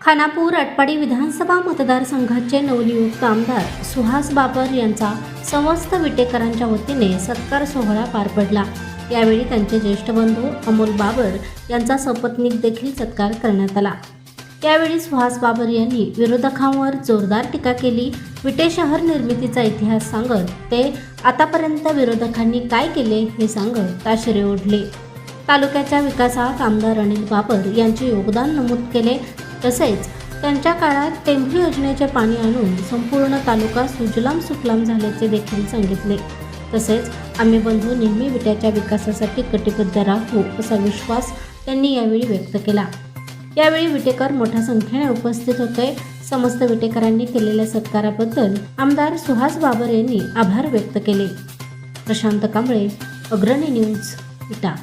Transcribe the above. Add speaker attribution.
Speaker 1: खानापूर अटपाडी विधानसभा मतदारसंघाचे नवनियुक्त आमदार सुहास बाबर यांचा समस्त विटेकरांच्या वतीने सत्कार सोहळा पार पडला. यावेळी त्यांचे ज्येष्ठ बंधू अमोल बाबर यांचा सपत्नीक देखील सत्कार करण्यात आला. यावेळी सुहास बाबर यांनी विरोधकांवर जोरदार टीका केली. विटे शहर निर्मितीचा इतिहास सांगत ते आतापर्यंत विरोधकांनी काय केले हे सांगत ताशेरे ओढले. तालुक्याच्या विकासात आमदार अनिल बाबर यांचे योगदान नमूद केले. तसेच त्यांच्या काळात टेंभू योजनेचे पाणी आणून संपूर्ण तालुका सुजलाम सुफलाम झाल्याचे देखील सांगितले. तसेच आम्ही बंधू नेहमी विट्याच्या विकासासाठी कटिबद्ध राहू असा विश्वास त्यांनी यावेळी व्यक्त केला. यावेळी विटेकर मोठ्या संख्येने उपस्थित होते. समस्त विटेकरांनी केलेल्या सत्काराबद्दल आमदार सुहास बाबर यांनी आभार व्यक्त केले. प्रशांत कांबळे अग्रणी न्यूज विटा.